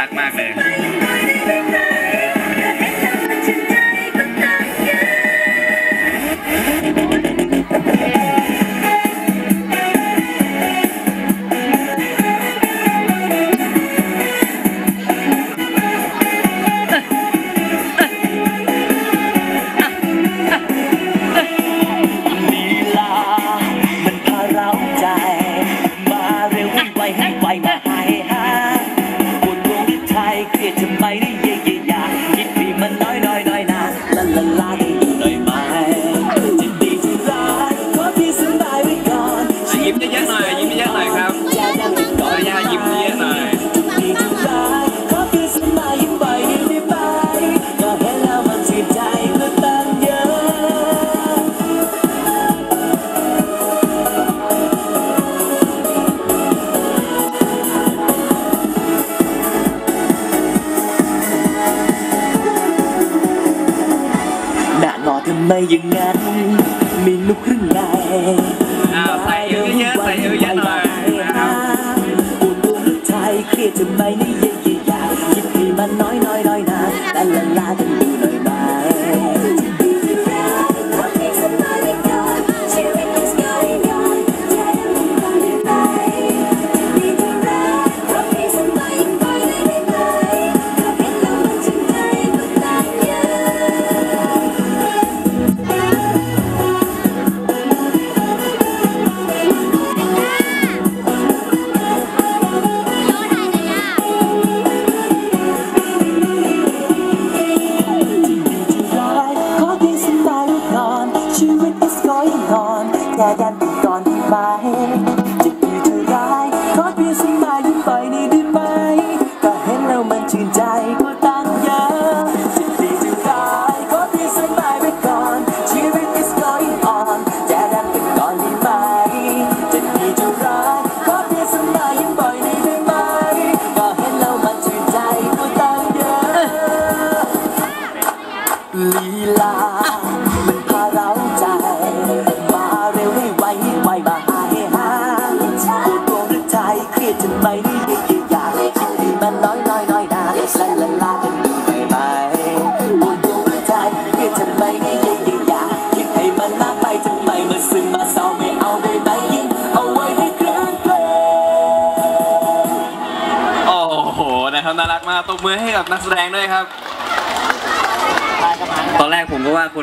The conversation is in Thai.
รักมากเลย ทำไมอย่างนั้นมีลูกครึ่งในอ้าวใส่เยอะๆใส่เยอะๆหน่อยนะครับปวดตัวลูกชายเครียดทำไมนี่เยอะๆยาคิดให้มันน้อยน้อยน้อยนะแต่ละลากัน ต is going on แค่ยันติดก่อนได้ไหมจะดีจะร้ายขอเพียงสบายยิ้มไปนี่ได้ไหมก็เห็นแล้วมันชื่นใจก็ตั้งเยอะจะดีจะร้ายขอเพียงสบายไว้ก่อนชีวิต is going on แค่ยันติดก่อนได้ไหมจะดีจะร้ายขอเพียงสบายยิ้มไปนี่ได้ไหมก็เห็นแล้วมันชื่นใจก็ตั้งเยอะลีลามันพาเราใจมา ตบมือให้กับนักแสดงด้วยครับ ตอนแรกผมก็ว่าคน